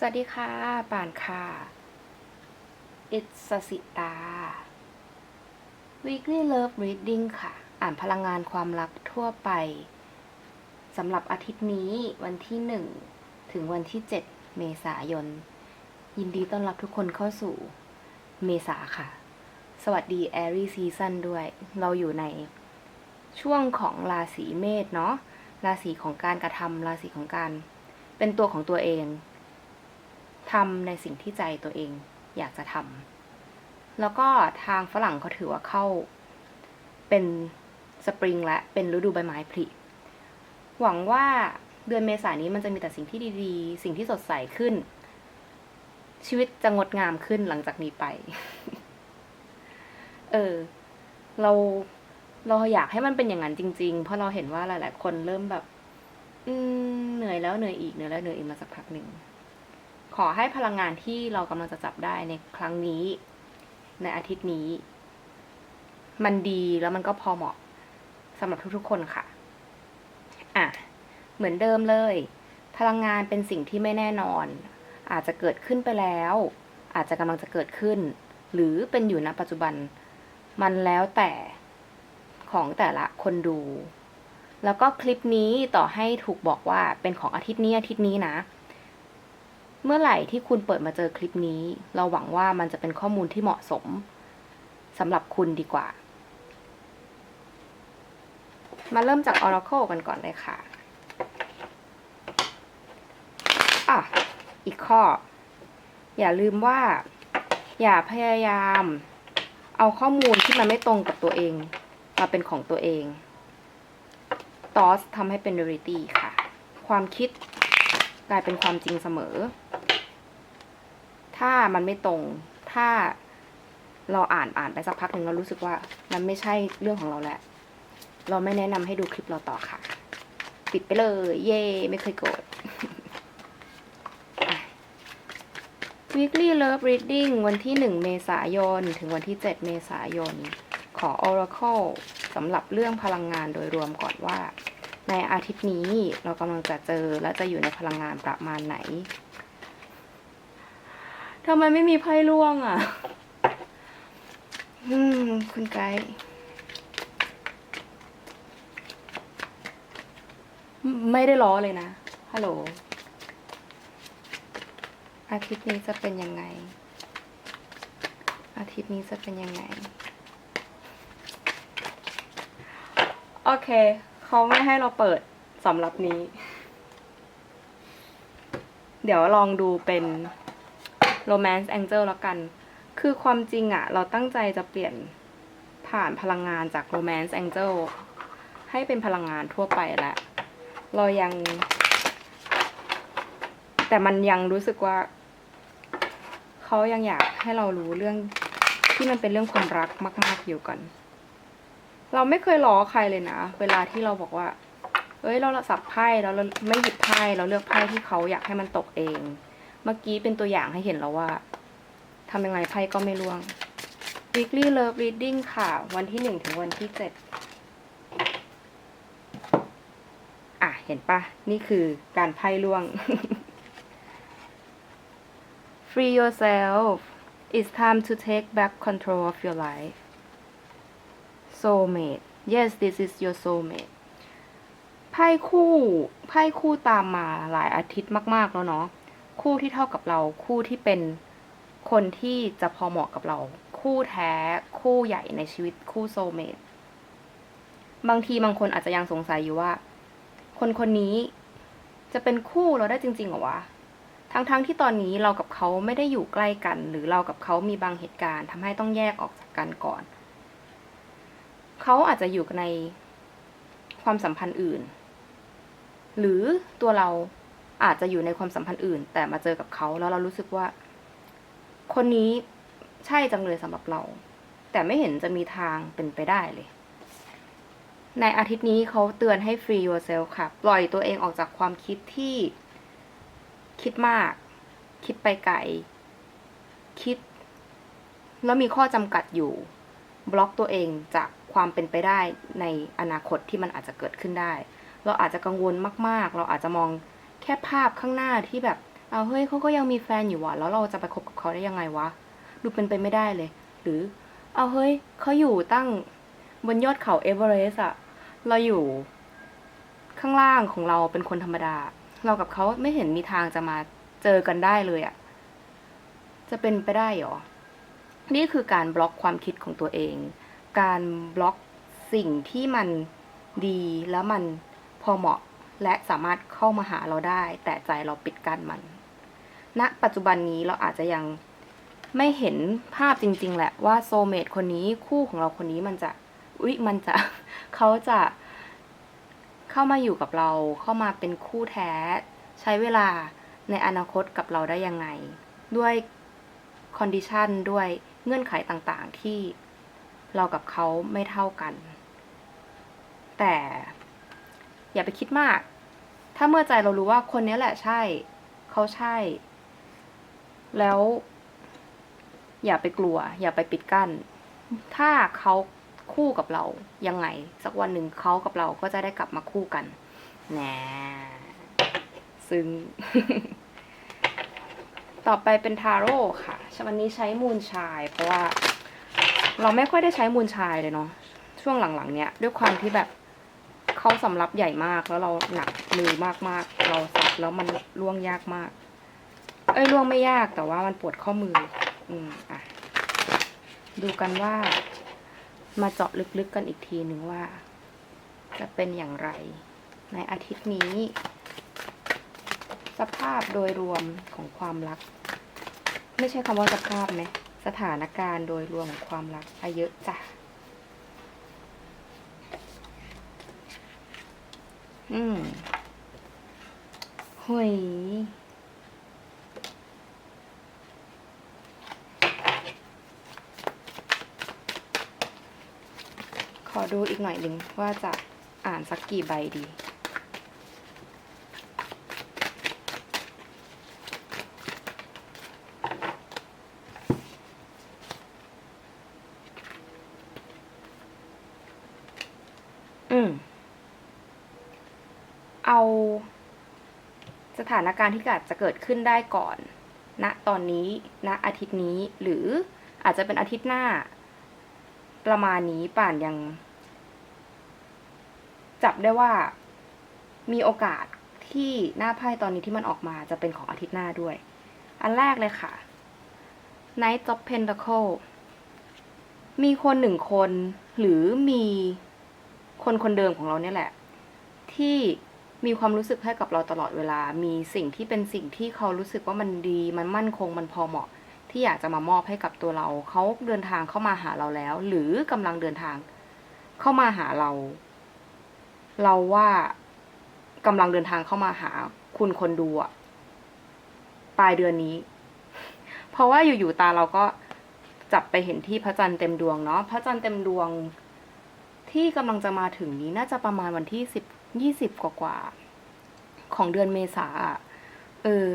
สวัสดีค่ะ ป่านค่ะ It's สสิตา Weekly Love Reading ค่ะ อ่านพลังงานความรักทั่วไปสำหรับอาทิตย์นี้วันที่ 1 ถึงวันที่ 7 เมษายน ยินดีต้อนรับทุกคนเข้าสู่เมษาค่ะ สวัสดี a อ r i Season ด้วย เราอยู่ในช่วงของราศีเมษเนาะ ราศีของการกระทำราศีของการ เป็นตัวของตัวเอง ทำในสิ่งที่ใจตัวเองอยากจะทำแล้วก็ทางฝรั่งเขาถือว่าเข้าเป็นสปริงและเป็นฤดูใบไม้ผลิหวังว่าเดือนเมษายนนี้มันจะมีแต่สิ่งที่ดีๆ สิ่งที่สดใสขึ้น ชีวิตจะงดงามขึ้นหลังจากนี้ไป เออ เราเราอยากให้มันเป็นอย่างนั้นจริง ๆ เพราะเราเห็นว่าหลาย ๆ คนเริ่มแบบ อืมเหนื่อยแล้วเหนื่อยอีกเหนื่อยแล้วเหนื่อยอีกมาสักพักหนึ่ง ขอให้พลังงานที่เรากำลังจะจับได้ในครั้งนี้ ในอาทิตย์นี้ มันดีแล้วมันก็พอเหมาะสำหรับทุกๆคนค่ะ อะ เหมือนเดิมเลย พลังงานเป็นสิ่งที่ไม่แน่นอน อาจจะเกิดขึ้นไปแล้ว อาจจะกำลังจะเกิดขึ้น หรือเป็นอยู่ณปัจจุบัน มันแล้วแต่ของแต่ละคนดู แล้วก็คลิปนี้ต่อให้ถูกบอกว่าเป็นของอาทิตย์นี้อาทิตย์นี้นะ เมื่อไหร่ที่คุณเปิดมาเจอคลิปนี้ เราหวังว่ามันจะเป็นข้อมูลที่เหมาะสมสำหรับคุณดีกว่า มาเริ่มจาก Oracle กันก่อนเลยค่ะอะอีกข้อ อย่าลืมว่า อย่าพยายาม เอาข้อมูลที่มันไม่ตรงกับตัวเอง มาเป็นของตัวเอง t o s ทำให้เป็น reality ค่ะ ความคิดกลายเป็นความจริงเสมอ ถ้ามันไม่ตรง ถ้าเราอ่านอ่านไปสักพักหนึ่งเรารู้สึกว่ามันไม่ใช่เรื่องของเราแหละเราไม่แนะนำให้ดูคลิปเราต่อค่ะ ปิดไปเลย เย่ไม่เคยโกรธ Weekly Love Reading วันที่ 1 เมษายน ถึงวันที่ 7 เมษายน ขอ Oracle สำหรับเรื่องพลังงานโดยรวมก่อนว่า ในอาทิตย์นี้เรากำลังจะเจอและจะอยู่ในพลังงานประมาณไหน ทำไมไม่มีไพ่ร่วงอะ อืม คุณไกด์ไม่ได้ล้อเลยนะ ฮัลโหล อาทิตย์นี้จะเป็นยังไง อาทิตย์นี้จะเป็นยังไง โอเค เขาไม่ให้เราเปิดสำหรับนี้ เดี๋ยวลองดูเป็น romance angel แล้วกัน คือความจริงอะเราตั้งใจจะเปลี่ยนผ่านพลังงานจาก romance angel ให้เป็นพลังงานทั่วไปแล้วเรายัง แต่มันยังรู้สึกว่า เขายังอยากให้เรารู้เรื่องที่มันเป็นเรื่องความรักมาก ๆอยู่ก่อน เราไม่เคยล้อใครเลยนะ เวลาที่เราบอกว่า เอ้ย เราสับไพ่แล้วเราไม่หยิบไพ่ เราเลือกไพ่ที่เขาอยากให้มันตกเอง เมื่อกี้เป็นตัวอย่างให้เห็นแล้วว่าทำยังไงไพ่ก็ไม่ร่วง weekly love reading ค่ะ วันที่หนึ่งถึงวันที่เจ็ดอะ เห็นปะนี่คือการไพ่ร่วง free yourself it's time to take back control of your life soulmate yes this is your soulmate ไพ่คู่ ไพ่คู่ตามมาหลายอาทิตย์มาก ๆ แล้วเนาะ คู่ที่เท่ากับเราคู่ที่เป็นคนที่จะพอเหมาะกับเรา คู่แท้คู่ใหญ่ในชีวิตคู่โซเมตบางทีบางคนอาจจะยังสงสัยอยู่ว่า คนคนนี้จะเป็นคู่เราได้จริงๆหรอวะทั้งๆทที่ตอนนี้เรากับเขาไม่ได้อยู่ใกล้กัน หรือเรากับเขามีบางเหตุการณ์ทำให้ต้องแยกออกจากกันก่อน เขาอาจจะอยู่ในความสัมพันธ์อื่น หรือตัวเรา อาจจะอยู่ในความสัมพันธ์อื่น แต่มาเจอกับเขาแล้วเรารู้สึกว่า คนนี้ใช่จังเลยสำหรับเรา แต่ไม่เห็นจะมีทางเป็นไปได้เลย ในอาทิตย์นี้เขาเตือนให้ free yourself ค่ะ ปล่อยตัวเองออกจากความคิดที่คิดมาก คิดไปไกล คิด แล้วมีข้อจำกัดอยู่ บล็อกตัวเองจากความเป็นไปได้ในอนาคตที่มันอาจจะเกิดขึ้นได้ เราอาจจะกังวลมาก ๆ เราอาจจะมอง แค่ภาพข้างหน้าที่แบบ เอาเฮ้ยเขาก็ยังมีแฟนอยู่ว่ะ แล้วเราจะไปคบกับเขาได้ยังไงวะ ดูเป็นไปไม่ได้เลย หรือ เอาเฮ้ยเขาอยู่ตั้งบนยอดเขาเอเวอเรสต์อะเราอยู่ข้างล่างของเราเป็นคนธรรมดา เรากับเขาไม่เห็นมีทางจะมาเจอกันได้เลยอะจะเป็นไปได้หรอ นี่คือการบล็อกความคิดของตัวเอง การบล็อกสิ่งที่มันดีแล้วมันพอเหมาะ และสามารถเข้ามาหาเราได้ แต่ใจเราปิดกั้นมันณปัจจุบันนี้เราอาจจะยังไม่เห็นภาพจริง ๆ แหละว่าโซเมตคนนี้คู่ของเราคนนี้มันจะอุ๊ยมันจะเขาจะเข้ามาอยู่กับเราเข้ามาเป็นคู่แท้ ใช้เวลาในอนาคตกับเราได้ยังไง ด้วยคอนดิชันด้วยเงื่อนไขต่างๆที่เรากับเขาไม่เท่ากัน แต่ อย่าไปคิดมาก ถ้าเมื่อใจเรารู้ว่าคนนี้แหละใช่ เขาใช่ แล้ว อย่าไปกลัว อย่าไปปิดกั้น ถ้าเขาคู่กับเรายังไง สักวันหนึ่งเขากับเราก็จะได้กลับมาคู่กันแน่ซึ่ง ต่อไปเป็นทาโร่ค่ะวันนี้ใช้มูนชาย เพราะว่า เราไม่ค่อยได้ใช้มูนชายเลยเนาะช่วงหลังๆ เนี้ยด้วยความที่แบบ เขาสำรับใหญ่มากแล้วเราหนักมือมากๆ เราสับแล้วมันล่วงยากมาก เอ้ยล่วงไม่ยากแต่ว่ามันปวดข้อมือ อืมอะดูกันว่า มาเจาะลึกๆกันอีกทีหนึ่งว่า จะเป็นอย่างไร ในอาทิตย์นี้ สภาพโดยรวมของความรัก ไม่ใช่คำว่าสภาพไหมสถานการณ์โดยรวมของความรักอะเยอะจ้ะ อืมหุยขอดูอีกหน่อยหนึ่งว่าจะอ่านสักกี่ใบดี อืม เอาส ถานการณ์ที่อาจจะเกิดขึ้นได้ก่อนณตอนนี้ณอาทิตย์นี้หรืออาจจะเป็นอาทิตย์หน้า ประมาณนี้ป่านยัง จับได้ว่ามีโอกาสที่หน้าไพ่ตอนนี้ที่มันออกมาจะเป็นของอาทิตย์หน้าด้วย อันแรกเลยค่ะ Knight of Pentacle มีคนหนึ่งคนหรือมีคนคนเดิมของเราเนี่ยแหละ ที่ มีความรู้สึกให้กับเราตลอดเวลา มีสิ่งที่เป็นสิ่งที่เขารู้สึกว่ามันดี มันมั่นคง มันพอเหมาะ ที่อยากจะมามอบให้กับตัวเรา เขาเดินทางเข้ามาหาเราแล้ว หรือกำลังเดินทาง เข้ามาหาเรา เราว่ากำลังเดินทางเข้ามาหาคุณคนดูอะปลายเดือนนี้ เพราะว่าอยู่ๆตาเราก็จับไปเห็นที่พระจันทร์เต็มดวงเนาะ พระจันทร์เต็มดวงที่กำลังจะมาถึงนี้น่าจะประมาณวันที่สิบ ยี่สิบกว่าๆของเดือนเมษาเออ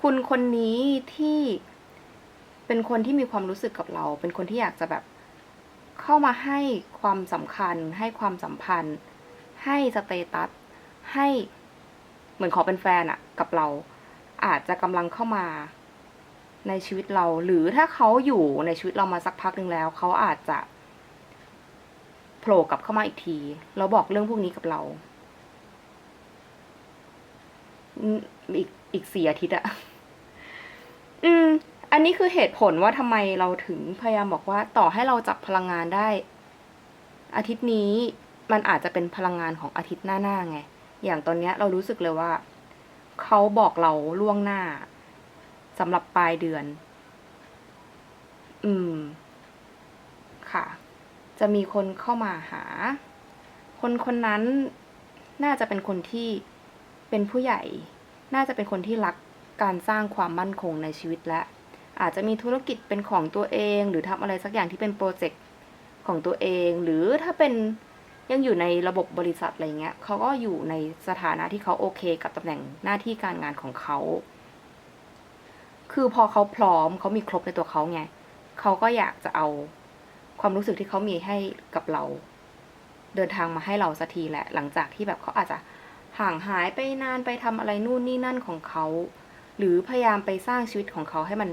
คุณคนนี้ที่เป็นคนที่มีความรู้สึกกับเรา เป็นคนที่อยากจะแบบเข้ามาให้ความสำคัญ ให้ความสัมพันธ์ ให้สเตตัส ให้เหมือนขอเป็นแฟนอะกับเรา อาจจะกำลังเข้ามาในชีวิตเรา หรือถ้าเขาอยู่ในชีวิตเรามาสักพักหนึ่งแล้ว เขาอาจจะ โผล่กลับเข้ามาอีกทีแล้วบอกเรื่องพวกนี้กับเรา อีกอีกสี่อาทิตย์อะอืม อันนี้คือเหตุผลว่าทำไมเราถึงพยายามบอกว่า ต่อให้เราจับพลังงานได้ อาทิตย์นี้มันอาจจะเป็นพลังงานของอาทิตย์หน้าๆไง อย่างตอนเนี้ยเรารู้สึกเลยว่า เขาบอกเราล่วงหน้าสำหรับปลายเดือน อืม ค่ะ จะมีคนเข้ามาหา คนคนนั้นน่าจะเป็นคนที่เป็นผู้ใหญ่ น่าจะเป็นคนที่รักการสร้างความมั่นคงในชีวิตและ อาจจะมีธุรกิจเป็นของตัวเอง หรือทำอะไรสักอย่างที่เป็นโปรเจกต์ของตัวเอง หรือถ้าเป็นยังอยู่ในระบบบริษัทอะไรเงี้ยเขาก็อยู่ในสถานะที่เขาโอเค กับตำแหน่งหน้าที่การงานของเขา คือพอเขาพร้อมเขามีครบในตัวเขาไงเขาก็อยากจะเอา ความรู้สึกที่เขามีให้กับเรา เดินทางมาให้เราสักทีแหละ หลังจากที่แบบเขาอาจจะห่างหายไปนานไปทำอะไรนู่นนี่นั่นของเขา หรือพยายามไปสร้างชีวิตของเขาให้มัน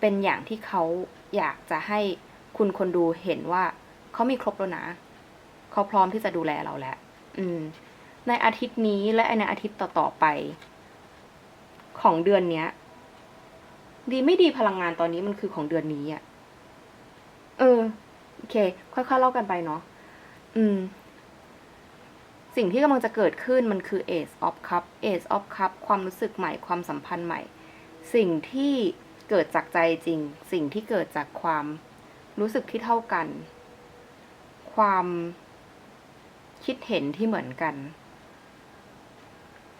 เป็นอย่างที่เขาอยากจะให้คุณคนดูเห็นว่าเขามีครบแล้วนะเขาพร้อมที่จะดูแลเราแล้วอืม ในอาทิตย์นี้และในอาทิตย์ต่อๆไป ของเดือนเนี้ย ดีไม่ดีพลังงานตอนนี้มันคือของเดือนนี้อะ เออ โอเค ค่อยๆเล่ากันไปเนาะอืม สิ่งที่กำลังจะเกิดขึ้นมันคือ Ace of Cup Ace of Cup ความรู้สึกใหม่ความสัมพันธ์ใหม่ สิ่งที่เกิดจากใจจริง สิ่งที่เกิดจากความรู้สึกที่เท่ากัน ความคิดเห็นที่เหมือนกัน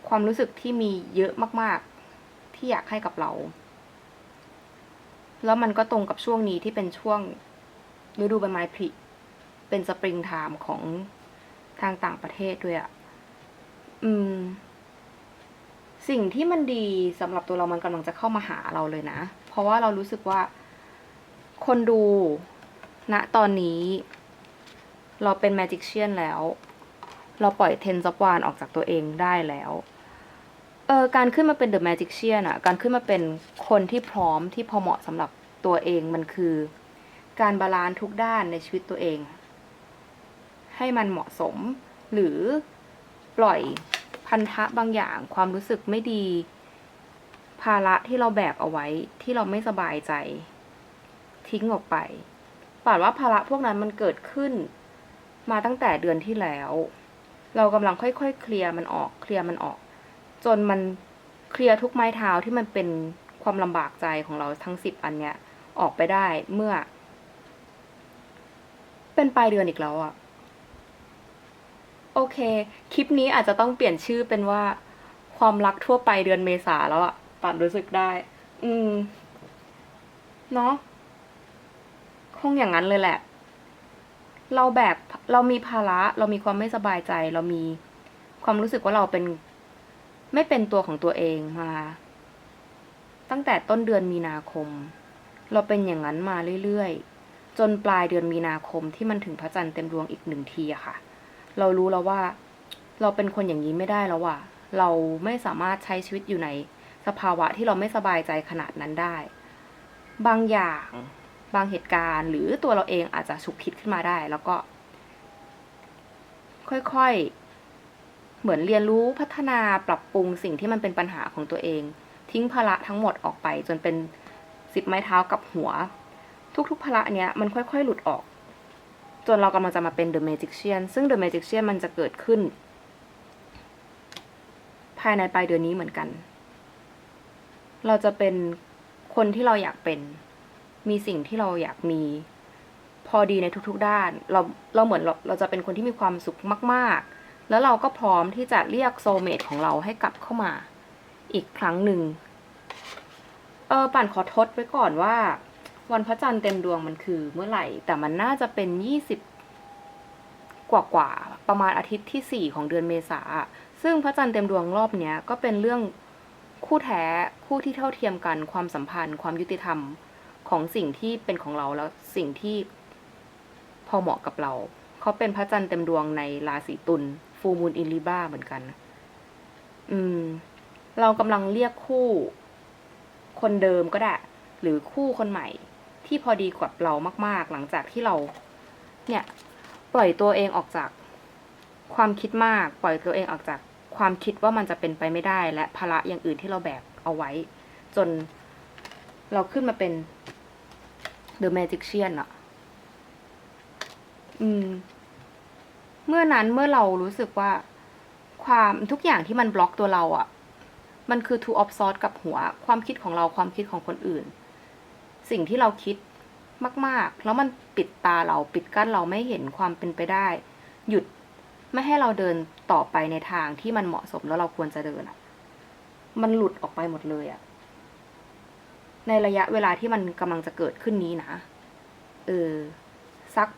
ความรู้สึกที่มีเยอะมาก ๆ ที่อยากให้กับเรา แล้วมันก็ตรงกับช่วงนี้ที่เป็นช่วง ฤดูใบไม้ผลิเป็นสปริงไทม์ของทางต่างประเทศด้วยอะ่ะ อืม สิ่งที่มันดีสำหรับตัวเรามันกำลังจะเข้ามาหาเราเลยนะ เพราะว่าเรารู้สึกว่า คนดูณตอนนี้ เราเป็นแมจิกเชียนแล้ว เราปล่อยเทนซับวานออกจากตัวเองได้แล้วเออการขึ้นมาเป็นเดอะแมจิกเชียนอะการขึ้นมาเป็นคนที่พร้อมที่พอเหมาะสำหรับตัวเองมันคือ การบาลานซ์ทุกด้านในชีวิตตัวเอง ให้มันเหมาะสม หรือปล่อยพันธะบางอย่างความรู้สึกไม่ดี ภาระที่เราแบกเอาไว้ที่เราไม่สบายใจ ทิ้งออกไปป่านว่าภาระพวกนั้นมันเกิดขึ้น มาตั้งแต่เดือนที่แล้ว เรากำลังค่อยๆ เคลียร์มันออกเคลียร์มันออก จนมันเคลียร์ทุกไม้เท้าที่มันเป็นความลำบากใจของเราทั้งสิบอันเนี้ยออกไปได้เมื่อ เป็นปลายเดือนอีกแล้วอะโอเค คลิปนี้อาจจะต้องเปลี่ยนชื่อเป็นว่า ความรักทั่วไปเดือนเมษาแล้วอะป่านรู้สึกได้ อืม เนาะคงอย่างนั้นเลยแหละ เราแบกเรามีภาระ เรามีความไม่สบายใจ เรามีความรู้สึกว่าเราเป็น ไม่เป็นตัวของตัวเองมา ตั้งแต่ต้นเดือนมีนาคม เราเป็นอย่างนั้นมาเรื่อยๆ จนปลายเดือนมีนาคมที่มันถึงพระจันทร์เต็มดวงอีกหนึ่งทีอะค่ะ เรารู้แล้วว่าเราเป็นคนอย่างนี้ไม่ได้แล้วว่ะเราไม่สามารถใช้ชีวิตอยู่ในสภาวะที่เราไม่สบายใจขนาดนั้นได้ บางอย่างบางเหตุการณ์ หรือตัวเราเองอาจจะฉุกคิดขึ้นมาได้ แล้วก็ ค่อยๆ เหมือนเรียนรู้พัฒนาปรับปรุงสิ่งที่มันเป็นปัญหาของตัวเอง ทิ้งภาระทั้งหมดออกไป จนเป็นสิบไม้เท้ากับหัว ทุกๆภาระเนี้ยมันค่อยๆ หลุดออก จนเรากำลังจะมาเป็น The Magician ซึ่ง The Magician มันจะเกิดขึ้น ภายในปลายเดือนนี้เหมือนกัน เราจะเป็นคนที่เราอยากเป็น มีสิ่งที่เราอยากมี พอดีในทุกๆด้าน เราเราเหมือนเราเราจะเป็นคนที่มีความสุขมาก ๆ แล้วเราก็พร้อมที่จะเรียกโซเมตของเราให้กลับเข้ามา อีกครั้งหนึ่งเออป่านขอทดไว้ก่อนว่า วันพระจันทร์เต็มดวงมันคือเมื่อไหร่ แต่มันน่าจะเป็นยี่สิบกว่ากว่าประมาณอาทิตย์ที่สี่ของเดือนเมษา ซึ่งพระจันทร์เต็มดวงรอบเนี้ยก็เป็นเรื่องคู่แท้คู่ที่เท่าเทียมกันความสัมพันธ์ ความยุติธรรมของสิ่งที่เป็นของเราแล้วสิ่งที่พอเหมาะกับเรา เขาเป็นพระจันทร์เต็มดวงในราศีตุลฟูมูลอิลิบ้าเหมือนกัน อืม เรากำลังเรียกคู่ คนเดิมก็ได้ หรือคู่คนใหม่ ที่พอดีกับเรามาก ๆ หลังจากที่เรา เนี่ย ปล่อยตัวเองออกจากความคิดมาก ปล่อยตัวเองออกจากความคิดว่ามันจะเป็นไปไม่ได้ และภาระอย่างอื่นที่เราแบกเอาไว้ จนเราขึ้นมาเป็น The Magician อะอืม เมื่อนั้นเมื่อเรารู้สึกว่า ความทุกอย่างที่มันบล็อกตัวเราอะมันคือ two of swords กับหัว ความคิดของเราความคิดของคนอื่น สิ่งที่เราคิดมาก ๆ แล้วมันปิดตาเราปิดกั้นเราไม่เห็นความเป็นไปได้ หยุดไม่ให้เราเดินต่อไปในทางที่มันเหมาะสมแล้วเราควรจะเดินอะ มันหลุดออกไปหมดเลยอะ ในระยะเวลาที่มันกำลังจะเกิดขึ้นนี้นะ เออ สัก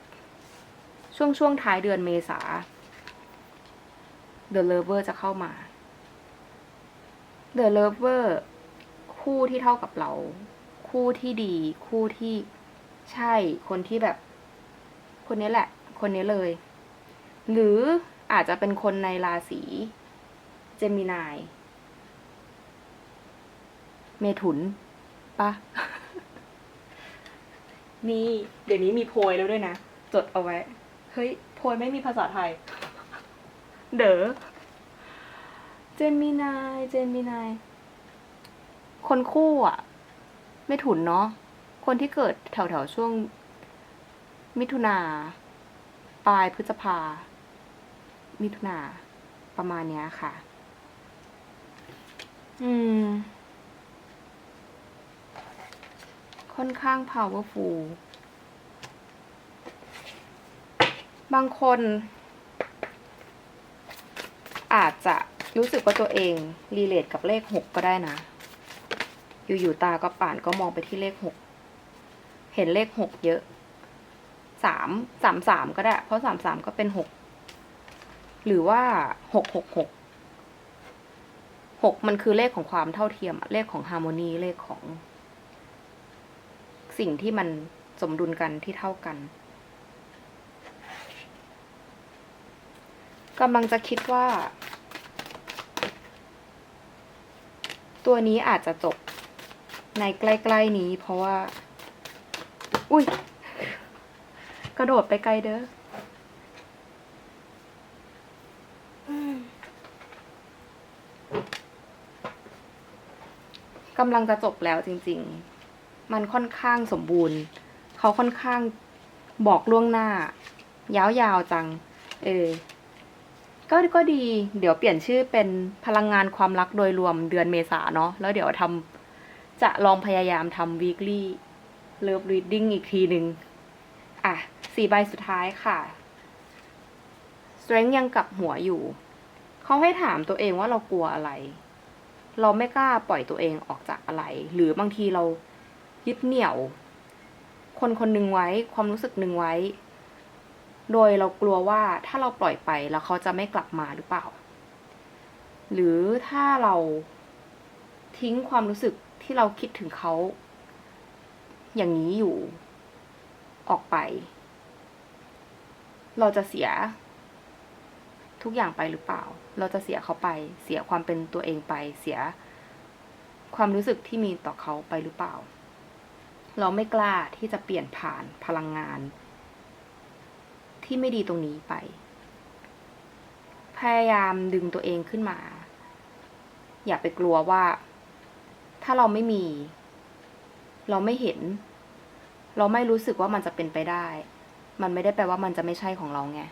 ช่วงช่วงท้ายเดือนเมษา The Lover จะเข้ามา The Lover คู่ที่เท่ากับเรา คู่ที่ดี คู่ที่ใช่คนที่แบบ คนนี้แหละ คนนี้เลย หรืออาจจะเป็นคนในราศีเจมินาย เมถุนปะนี่เดี๋ยวนี้มีโพยแล้วด้วยนะ จดเอาไว้ เฮ้ย โพยไม่มีภาษาไทย เด๋อเจมินาย เจมินาย คนคู่อะ ไม่ถุนเนาะคนที่เกิดแถวแถวๆช่วง มิถุนา ปลายพฤษภา มิถุนาประมาณเนี้ยค่ะ อืม ค่อนข้าง powerful บางคน อาจจะรู้สึกว่าตัวเอง รีเลทกับเลขหกก็ได้นะ อยู่ๆตาก็ป่านก็มองไปที่เลขหกเห็นเลขหกเยอะสามสามสามก็ได้ เพราะสามสามก็เป็นหกหรือว่าหกหกหกหกมันคือเลขของความเท่าเทียมเลขของฮาร์โมนีเลขของ สิ่งที่มันสมดุลกันที่เท่ากันกำลังจะคิดว่า ตัวนี้อาจจะจบ ในใกล้ ๆ นี้เพราะว่า อุ้ย กระโดดไปไกลเด้อกำลังจะจบแล้วจริง ๆ มันค่อนข้างสมบูรณ์ เขาค่อนข้างบอกล่วงหน้า ยาวๆจัง เออ ก็ก็ดี เดี๋ยวเปลี่ยนชื่อเป็นพลังงานความรักโดยรวมเดือนเมษาเนาะ แล้วเดี๋ยวทำ จะลองพยายามทำ weekly love reading อีกทีหนึ่งอะสี่ใบสุดท้ายค่ะ strength ยังกลับหัวอยู่ เขาให้ถามตัวเองว่าเรากลัวอะไร เราไม่กล้าปล่อยตัวเองออกจากอะไร หรือบางทีเรายึดเหนี่ยว คนคนหนึ่งไว้ความรู้สึกหนึ่งไว้ โดยเรากลัวว่าถ้าเราปล่อยไปแล้วเขาจะไม่กลับมาหรือเปล่า หรือถ้าเราทิ้งความรู้สึก ที่เราคิดถึงเขา อย่างนี้อยู่ออกไป เราจะเสีย ทุกอย่างไปหรือเปล่า เราจะเสียเขาไป เสียความเป็นตัวเองไป เสีย ความรู้สึกที่มีต่อเขาไปหรือเปล่า เราไม่กล้าที่จะเปลี่ยนผ่านพลังงาน ที่ไม่ดีตรงนี้ไป พยายามดึงตัวเองขึ้นมา อย่าไปกลัวว่า ถ้าเราไม่มี เราไม่เห็น เราไม่รู้สึกว่ามันจะเป็นไปได้ มันไม่ได้แปลว่ามันจะไม่ใช่ของเราไง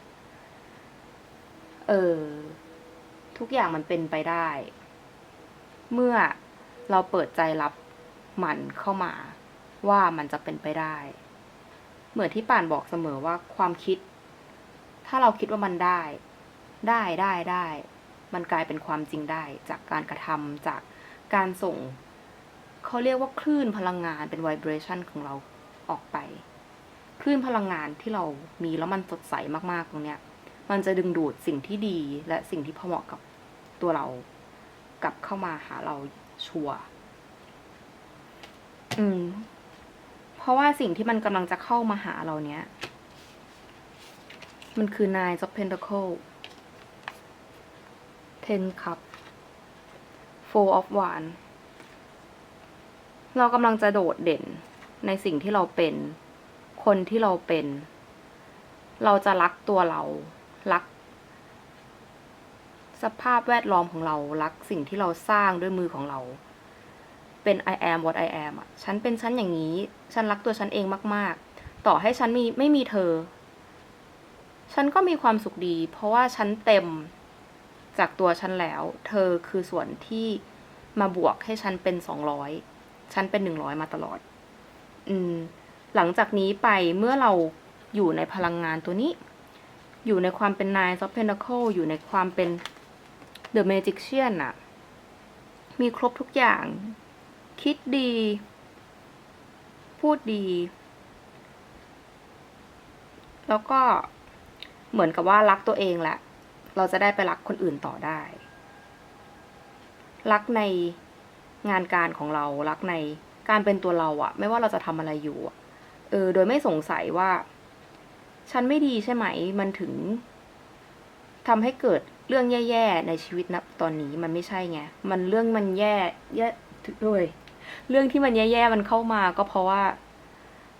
เออ ทุกอย่างมันเป็นไปได้ เมื่อเราเปิดใจรับมันเข้ามาว่ามันจะเป็นไปได้ เหมือนที่ป่านบอกเสมอว่าความคิด ถ้าเราคิดว่ามันได้ ได้ได้ได้ มันกลายเป็นความจริงได้จากการกระทำจากการส่ง เขาเรียกว่าคลื่นพลังงานเป็น vibration ของเราออกไป คลื่นพลังงานที่เรามีแล้วมันสดใสมากๆตรงเนี้ย มันจะดึงดูดสิ่งที่ดีและสิ่งที่พอเหมาะกับตัวเรา กลับเข้ามาหาเราชัวร์อืม เพราะว่าสิ่งที่มันกำลังจะเข้ามาหาเราเนี้ย มันคือ Nine of Pentacle Ten Cup Four of Wands เรากำลังจะโดดเด่นในสิ่งที่เราเป็น คนที่เราเป็น เราจะรักตัวเรา รัก สภาพแวดล้อมของเรา รักสิ่งที่เราสร้างด้วยมือของเรา เป็น I am what I am อะ ฉันเป็นฉันอย่างนี้ ฉันรักตัวฉันเองมาก ๆ ต่อให้ฉันมีไม่มีเธอ ฉันก็มีความสุขดี เพราะว่าฉันเต็มจากตัวฉันแล้ว เธอคือส่วนที่มาบวกให้ฉันเป็นสองร้อย ฉันเป็นหนึ่งร้อยมาตลอด อืม หลังจากนี้ไปเมื่อเราอยู่ในพลังงานตัวนี้ อยู่ในความเป็น Nine of Pentacles อยู่ในความเป็น The Magician อะมีครบทุกอย่าง คิดดี พูดดี แล้วก็เหมือนกับว่ารักตัวเองแหละ เราจะได้ไปรักคนอื่นต่อได้ รักใน งานการของเรารักในการเป็นตัวเราอะไม่ว่าเราจะทำอะไรอยู่เออ โดยไม่สงสัยว่า ฉันไม่ดีใช่ไหม มันถึงทำให้เกิดเรื่องแย่ๆในชีวิตนะตอนนี้มันไม่ใช่ไงมันเรื่องมันแย่แย่เลยเรื่องที่มันแย่ๆมันเข้ามาก็เพราะว่า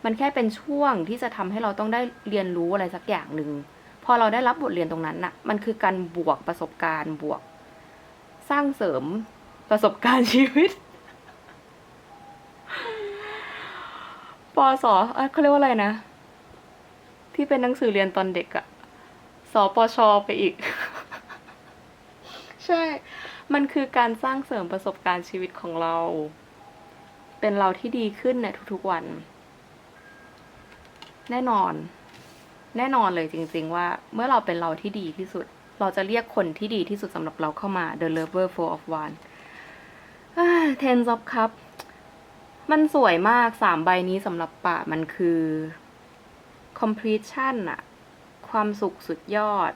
มันแค่เป็นช่วงที่จะทำให้เราต้องได้เรียนรู้อะไรสักอย่างหนึ่งพอเราได้รับบทเรียนตรงนั้นน่ะ มันคือการบวกประสบการณ์บวก สร้างเสริม ประสบการณ์ชีวิตปอสอเขาเรียกว่าอะไรนะ ที่เป็นหนังสือเรียนตอนเด็กอะสปชไปอีก ใช่ มันคือการสร้างเสริมประสบการณ์ชีวิตของเรา เป็นเราที่ดีขึ้นในทุกๆวัน แน่นอน แน่นอนเลยจริง ๆ ว่า เมื่อเราเป็นเราที่ดีที่สุด เราจะเรียกคนที่ดีที่สุดสำหรับเราเข้ามา The Lover Four of One อ่า Ten of Cup มันสวยมากสามใบนี้สำหรับป่ามันคือ completion อะความสุขสุดยอด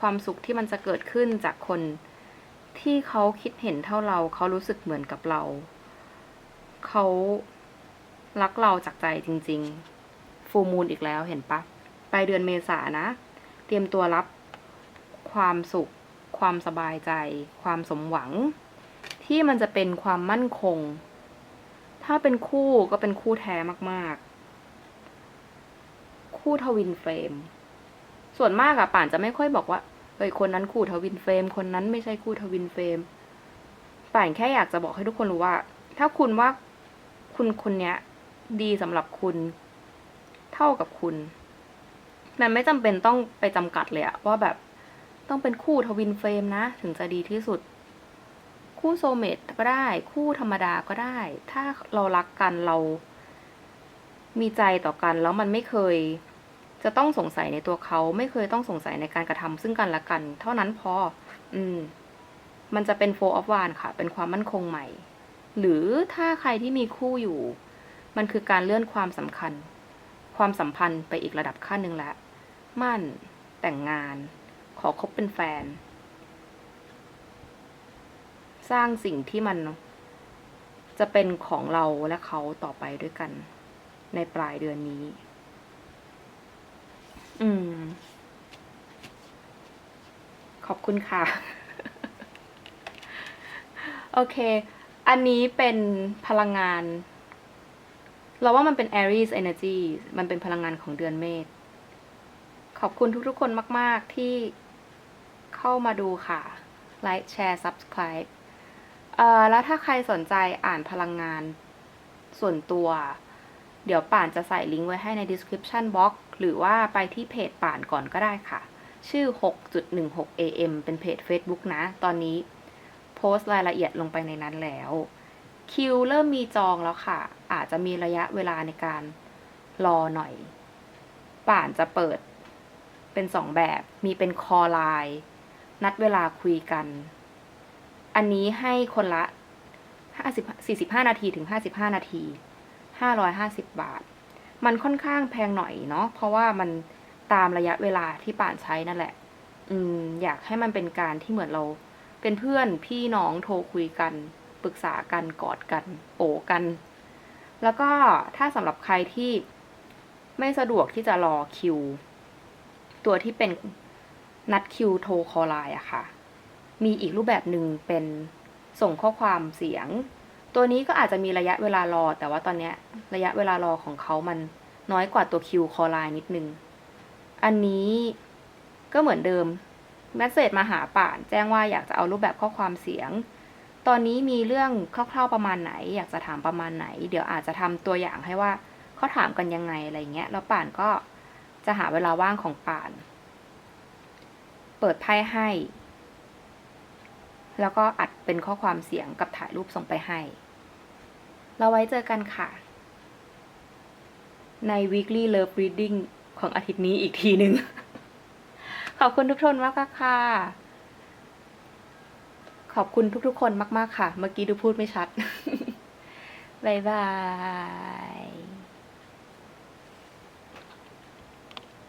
ความสุขที่มันจะเกิดขึ้นจากคนที่เขาคิดเห็นเท่าเรา เขารู้สึกเหมือนกับเรา เขารักเราจากใจจริง ๆ ฟูมูลอีกแล้วเห็นปะปลายเดือนเมษานะ เตรียมตัวรับความสุข ความสบายใจ ความสมหวัง ที่มันจะเป็นความมั่นคง ถ้าเป็นคู่ก็เป็นคู่แท้มากๆ คู่ทวินเฟรม ส่วนมากอะป่านจะไม่ค่อยบอกว่าเฮ้ยคนนั้นคู่ทวินเฟรม คนนั้นไม่ใช่คู่ทวินเฟรม ป่านแค่อยากจะบอกให้ทุกคนรู้ว่า ถ้าคุณว่าคุณคนเนี้ย ดีสำหรับคุณ เท่ากับคุณ มันไม่จำเป็นต้องไปจำกัดเลยอะว่าแบบต้องเป็นคู่ทวินเฟรมนะ ถึงจะดีที่สุด คู่โซเมตก็ได้ คู่ธรรมดาก็ได้ ถ้าเรารักกันเรา มีใจต่อกันแล้วมันไม่เคย จะต้องสงสัยในตัวเขาไม่เคยต้องสงสัยในการกระทำซึ่งกันและกัน เท่านั้นพอ อืม มันจะเป็นโฟออฟวานค่ะ เป็นความมั่นคงใหม่ หรือถ้าใครที่มีคู่อยู่ มันคือการเลื่อนความสำคัญ ความสัมพันธ์ไปอีกระดับขั้นหนึ่งแล้วมั่น แต่งงาน ขอคบเป็นแฟน สร้างสิ่งที่มันจะเป็นของเราและเขาต่อไปด้วยกัน ในปลายเดือนนี้ อืม ขอบคุณค่ะ โอเค อันนี้เป็นพลังงาน เราว่ามันเป็น Aries Energy มันเป็นพลังงานของเดือนเมษ ขอบคุณทุกๆคนมาก ๆ ที่เข้ามาดูค่ะ ไลค์ แชร์ Subscribe เออแล้วถ้าใครสนใจอ่านพลังงานส่วนตัว เดี๋ยวป่านจะใส่ลิงก์ไว้ให้ใน description box หรือว่าไปที่เพจป่านก่อนก็ได้ค่ะ ชื่อ 6.16 am เป็นเพจ Facebook นะ ตอนนี้โพสต์รายละเอียดลงไปในนั้นแล้ว คิวเริ่มมีจองแล้วค่ะ อาจจะมีระยะเวลาในการรอหน่อย ป่านจะเปิดเป็นสองแบบ มีเป็นคอไลน์นัดเวลาคุยกัน อันนี้ให้คนละ50 45นาทีถึง55นาที550บาท มันค่อนข้างแพงหน่อยเนาะเพราะว่ามันตามระยะเวลาที่ป่านใช้นั่นแหละ อืม อยากให้มันเป็นการที่เหมือนเรา เป็นเพื่อนพี่น้องโทรคุยกันปรึกษากันกอดกัน โอบกัน แล้วก็ถ้าสำหรับใครที่ไม่สะดวกที่จะรอคิว ตัวที่เป็นนัดคิวโทรคอลไลน์อะค่ะ มีอีกรูปแบบหนึ่งเป็นส่งข้อความเสียง ตัวนี้ก็อาจจะมีระยะเวลารอ แต่ว่าตอนนี้ระยะเวลารอของเขามันน้อยกว่าตัวคิวคอลไลน์นิดนึง อันนี้ก็เหมือนเดิมแมสเซจมาหาป่าน แจ้งว่าอยากจะเอารูปแบบข้อความเสียง ตอนนี้มีเรื่องคร่าวๆประมาณไหน อยากจะถามประมาณไหน เดี๋ยวอาจจะทำตัวอย่างให้ว่าเขาถามกันยังไงอะไรเงี้ย แล้วป่านก็จะหาเวลาว่างของป่าน เปิดไพ่ให้ แล้วก็อัดเป็นข้อความเสียงกับถ่ายรูปส่งไปให้ เราไว้เจอกันค่ะ ใน weekly love reading ของอาทิตย์นี้อีกทีหนึ่ง ขอบคุณทุกคนมากค่ะ ขอบคุณทุกๆคนมาก ๆ ค่ะ เมื่อกี้ดูพูดไม่ชัด บ๊ายบาย